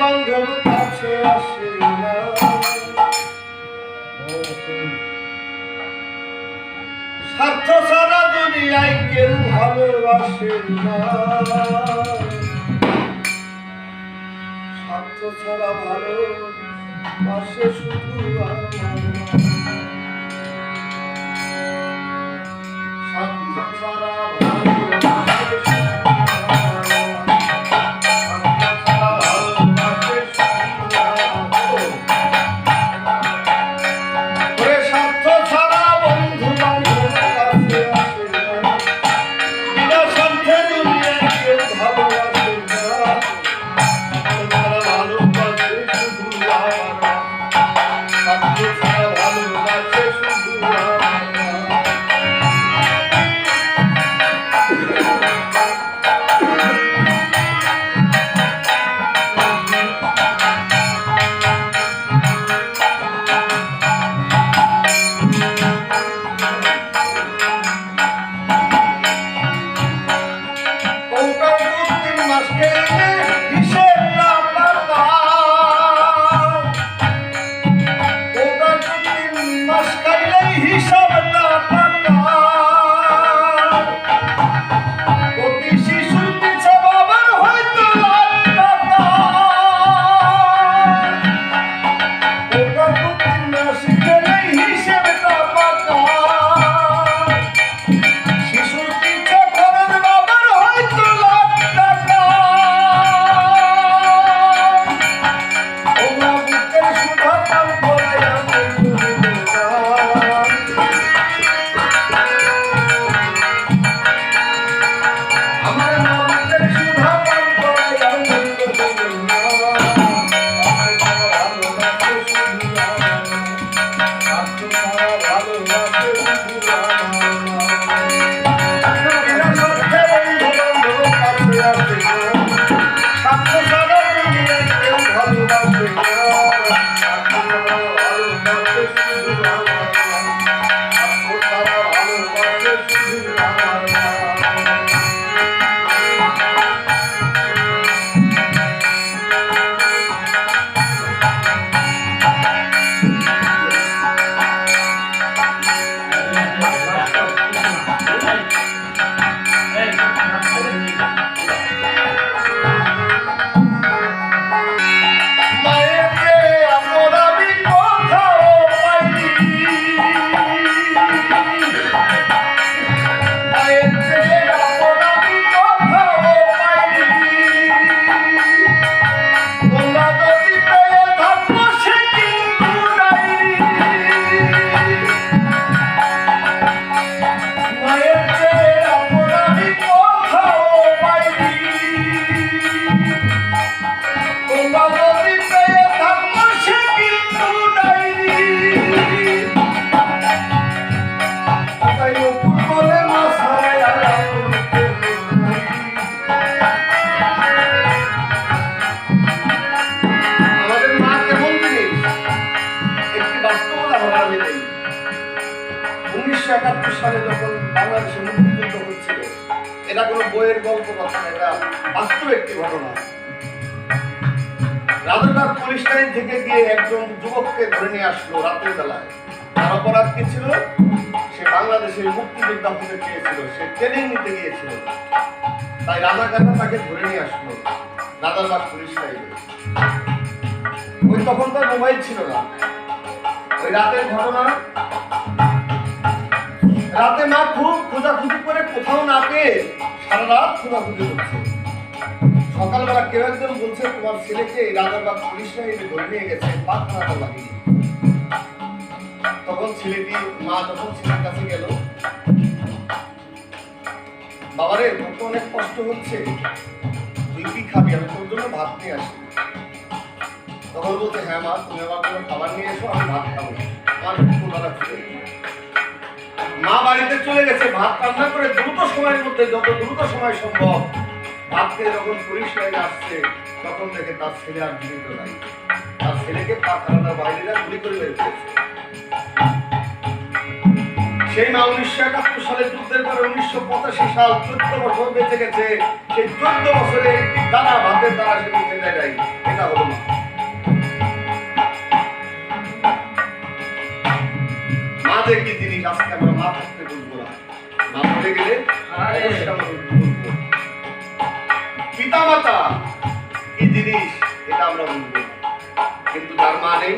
বান্ধব কাছে আসে স্বার্থ সারা দুনিয়ায় কেউ ভালোবাসে না। স্বার্থ ছাড়া ভালো বাসে শুধু আমার স্বার্থ ছাড়া এটা কোনো বইয়ের গল্প কথা না, এটা বাস্তব একটি ঘটনা। রাজারবাগ পুলিশ লাইন থেকে গিয়ে একজন যুবককে ধরে নিয়ে আসলো রাতের বেলায়। তার অপরাধ কি ছিল? সে বাংলাদেশের মুক্তিযোদ্ধা হতে চেয়েছিল সে ট্রেনিং নিতে গিয়েছিল। তাই রাজাকাররা তাকে ধরে নিয়ে আসলো রাজারবাগ পুলিশ লাইনে ওই তখন তার মোবাইল ছিল না। ওই রাতের ঘটনা রাতে মা খুব খোঁজাখুঁজি করে কোথাও না পেয়ে সারা রাত খোঁজাখুঁজি করছে। সকালবেলা কেউ একজন বলছে, তোমার ছেলেকে এই রাজারবাগ পুলিশ লাইনে ধরে নিয়ে গেছে খাওয়াতে বাহিনী তখন ছেলেটি, মা যখন ছেলের কাছে গেল, বাবারে, তোর তো অনেক কষ্ট হচ্ছে। তুই কি খাবি? আমি তোর জন্য ভাত নিয়ে আসি। তখন বলছে হ্যাঁ মা, তুমি আমার জন্য খাবার নিয়ে এসো, আমি ভাত খাব। আমার ক্ষুধা লাগছে মা বাড়িতে চলে গেছে, ভাত রান্না করে দ্রুত সময়ের মধ্যে, যত দ্রুত সময় সম্ভব, ভাতকে যখন পুলিশ লাইনে আসছে, তখন দেখে তার ছেলে আর জীবিত নাই। তার ছেলেকে পাখানার বাহিনীরা গুলি করে বের সেই মা উনিশশো একাত্তর সালে যুদ্ধের পরে উনিশশো পঁচাশি সাল চোদ্দ বছর বেঁচে গেছে। সেই চোদ্দ বছরে তারা ভাতের দ্বারা সে বেঁচে দেয় এটা হলো না মা দেখি কি জিনিস আজকে থাকতে বলব না। মরে গেলে পিতা মাতা কি জিনিস এটা আমরা বলব কিন্তু তার মা নেই।